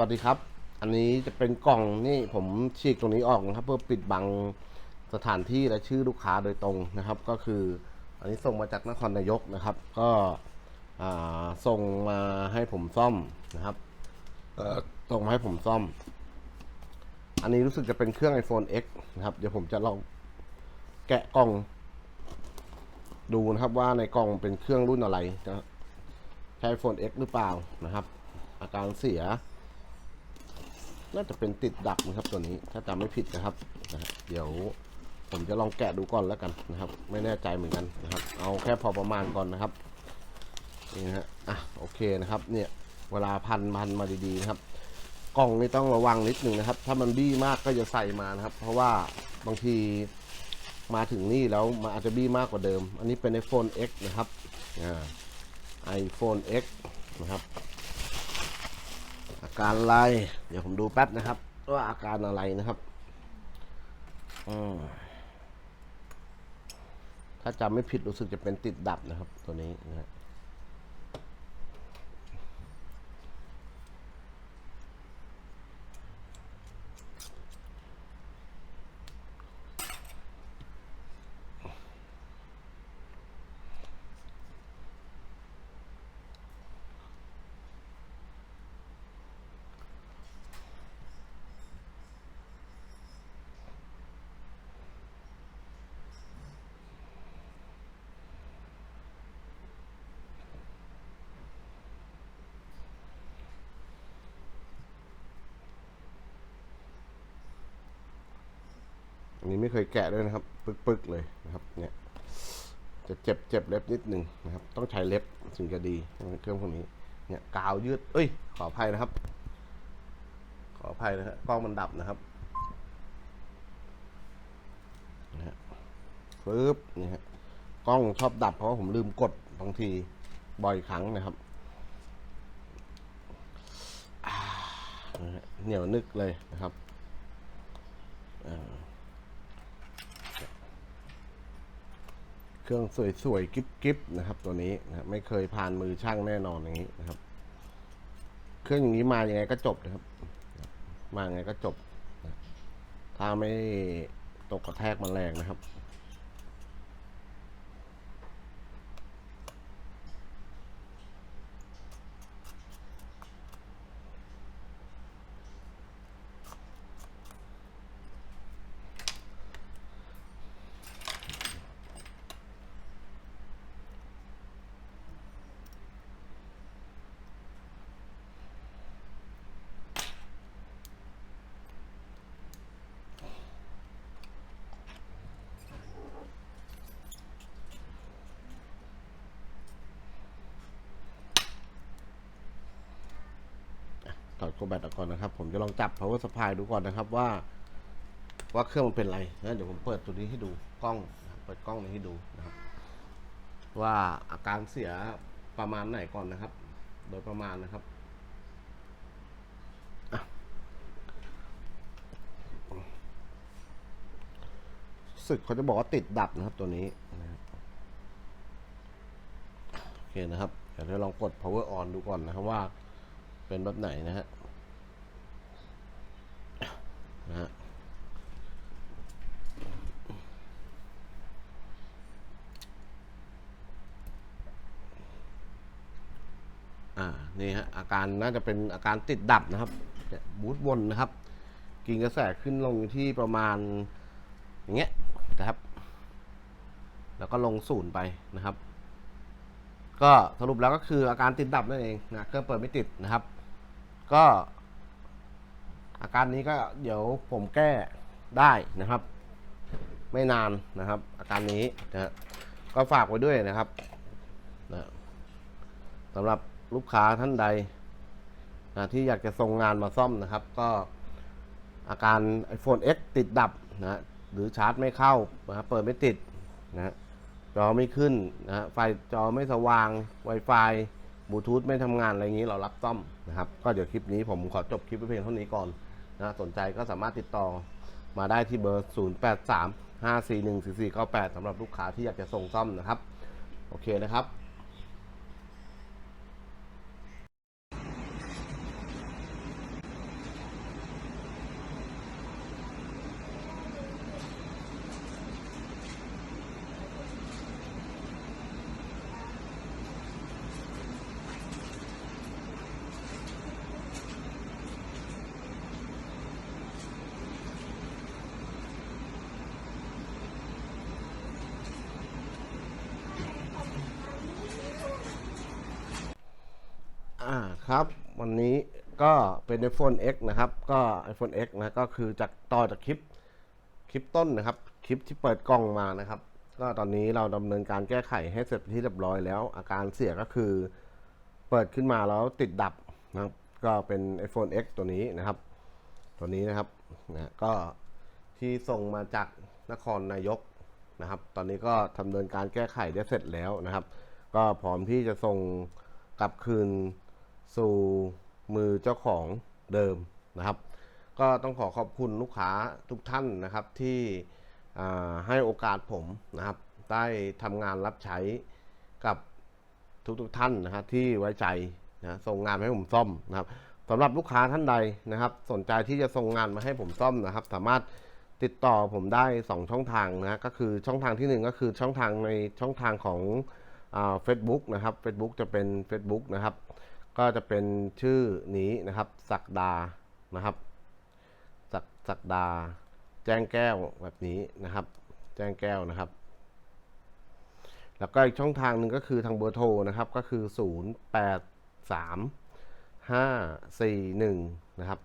วัสดีครับ อันนี้จะเป็นกล่องนี่ผมฉีกตรงนี้ออกนะครับ เพื่อปิดบังสถานที่และชื่อลูกค้าโดยตรงนะครับ ก็คือ อันนี้ส่งมาจากนครนายกนะครับ ก็ส่งมาให้ผมซ่อมนะครับส่งมาให้ผมซ่อม อันนี้รู้สึกจะเป็นเครื่อง iPhone X นะครับ เดี๋ยวผมจะลองแกะกล่อง ดูนะครับว่าในกล่องเป็นเครื่องรุ่นอะไรนะใช้ iPhone X หรือเปล่านะครับ อาการเสีย น่าจะเป็นติดดับนะครับตัวนี้ถ้าจำไม่ผิดนะครับนะฮะเดี๋ยวผมจะลองแกะดูก่อนแล้วกันนะครับ ไม่แน่ใจเหมือนกันนะครับ เอาแค่พอประมาณก่อนนะครับนี่นะฮะอะโอเคนะครับเนี่ยเวลาพันพันมาดีๆนะครับ กล่องนี่ต้องระวังนิดหนึ่งนะครับ ถ้ามันบี้มากก็จะใส่มานะครับ เพราะว่าบางทีมาถึงนี่แล้วมันอาจจะบี้มากกว่าเดิม อันนี้เป็น iPhone X นะครับอ่า iPhone X นะครับ อาการอะไร เดี๋ยวผมดูแป๊บนะครับ ว่าอาการอะไรนะครับอืมถ้าจำไม่ผิดรู้สึกจะเป็นติดดับนะครับ ตัวนี้นะ นี้ไม่เคยแกะด้วยนะครับ ปึกๆเลยนะครับ เนี่ย จะเจ็บเจ็บเล็บนิดหนึ่งนะครับ ต้องใช้เล็บถึงจะดีเครื่องพวกนี้ เนี่ยกาวยืด เอ้ย ขออภัยนะครับ ขออภัยนะครับกล้องมันดับนะครับนะฮะปึ๊บนี่ฮะกล้องชอบดับเพราะผมลืมกดบางทีบ่อยครั้งนะครับเหนียวนึกเลยนะครับอ่า เครื่องสวยๆกิ๊บๆนะครับ ตัวนี้นะครับไม่เคยผ่านมือช่างแน่นอนอย่างนี้นะครับ เครื่องอย่างนี้มาอย่างไงก็จบนะครับ มาอย่างไงก็จบ ถ้าไม่ตกกระแทกมันแรงนะครับ ถอดโคแบตออกก่อนนะครับ ผมจะลองจับ power supply ดูก่อนนะครับว่า ว่าเครื่องมันเป็นไรนะเดี๋ยวผมเปิดตัวนี้ให้ดูกล้องเปิดกล้องนี้ให้ดูนะครับ ว่าอาการเสียประมาณไหนก่อนนะครับ โดยประมาณนะครับสึกเขาจะบอกว่าติดดับนะครับตัวนี้นะครับโอเคนะครับเดี๋ยวเราลองกด power on ดูก่อนนะครับว่า เป็นแบบไหนนะฮะนะฮะอ่านี่ฮะอาการน่าจะเป็นอาการติดดับนะครับบูทวนนะครับ กินกระแสขึ้นลงอยู่ที่ประมาณอย่างเงี้ยนะครับ แล้วก็ลงศูนย์ไปนะครับ ก็สรุปแล้วก็คืออาการติดดับนั่นเองนะเครื่องเปิดไม่ติดนะครับ ก็ อาการนี้ก็เดี๋ยวผมแก้ได้นะครับ ไม่นานนะครับ อาการนี้นะก็ฝากไว้ด้วยนะครับนะสำหรับลูกค้าท่านใดนะที่อยากจะส่งงานมาซ่อมนะครับ ก็อาการ iPhone X ติดดับนะหรือชาร์จไม่เข้านะเปิดไม่ติดนะฮะจอไม่ขึ้นนะฮะไฟจอไม่สว่าง Wi-Fi บลูทูธไม่ทำงานอะไรอย่างนี้เรารับซ่อมนะครับ ก็เดี๋ยวคลิปนี้ผมขอจบคลิปไว้เพียงเท่านี้ก่อนนะสนใจก็สามารถติดต่อมาได้ที่เบอร์ 0 8 3 5 4 1 4 4 9 8สำหรับลูกค้าที่อยากจะส่งซ่อมนะครับ โอเคนะครับ ครับ วันนี้ก็เป็น iPhone X นะครับ ก็ iPhone X นะก็คือจากต่อจากคลิปคลิปต้นนะครับ คลิปที่เปิดกล้องมานะครับ ก็ตอนนี้เราดำเนินการแก้ไขให้เสร็จเป็นที่เรียบร้อยแล้ว อาการเสียก็คือ เปิดขึ้นมาแล้วติดดับนะครับ ก็เป็น iPhone X ตัวนี้นะครับ ตัวนี้นะครับนะก็ที่ส่งมาจากนครนายกนะครับ ตอนนี้ก็ดำเนินการแก้ไขได้เสร็จแล้วนะครับ ก็พร้อมที่จะส่งกลับคืน สู่มือเจ้าของเดิมนะครับ ก็ต้องขอขอบคุณลูกค้าทุกท่านนะครับที่ให้โอกาสผมนะครับ ได้ทำงานรับใช้กับทุกๆท่านนะครับที่ไว้ใจนะส่งงานให้ผมซ่อมนะครับสำหรับลูกค้าท่านใดนะครับ สนใจที่จะส่งงานมาให้ผมซ่อมนะครับ สามารถติดต่อผมได้ 2 ช่องทางนะก็คือช่องทางที่หนึ่งก็คือช่องทางในช่องทางของเฟซบุ๊กนะครับ Facebook จะเป็น Facebook นะครับ ก็จะเป็นชื่อนี้นะครับศักดานะครับศักศักดา แจ้งแก้วแบบนี้นะครับ แจ้งแก้วนะครับ แล้วก็อีกช่องทางหนึ่งก็คือทางเบอร์โทรนะครับก็คือ 0 8 3 5 4 1นะครับ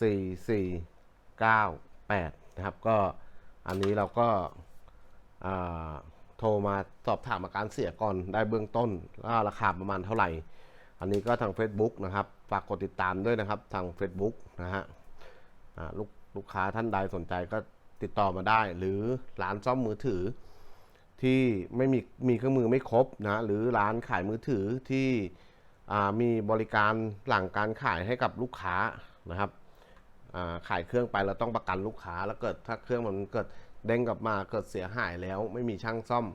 4 4 9 8นะครับก็อันนี้เราก็าโทรมาสอบถามอาการเสียก่อนได้เบื้องต้นว่าราคาประมาณเท่าไหร่ อันนี้ก็ทาง Facebook นะครับฝากกดติดตามด้วยนะครับทาง Facebook นะฮะลูกลูกค้าท่านใดสนใจก็ติดต่อมาได้ หรือร้านซ่อมมือถือ ที่ไม่มีมีเครื่องมือไม่ครบนะหรือร้านขายมือถือที่มีบริการหลังการขายให้กับลูกค้านะครับขายเครื่องไปเราต้องประกันลูกค้า แล้วเกิดถ้าเครื่องมันเกิดเด้งกลับมาเกิดเสียหายแล้วไม่มีช่างซ่อม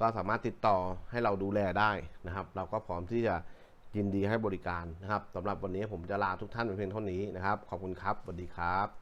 ก็สามารถติดต่อให้เราดูแลได้นะครับ เราก็พร้อมที่จะ ยินดีให้บริการนะครับสำหรับวันนี้ผมจะลาทุกท่านเพียงเท่านี้นะครับ ขอบคุณครับสวัสดีครับ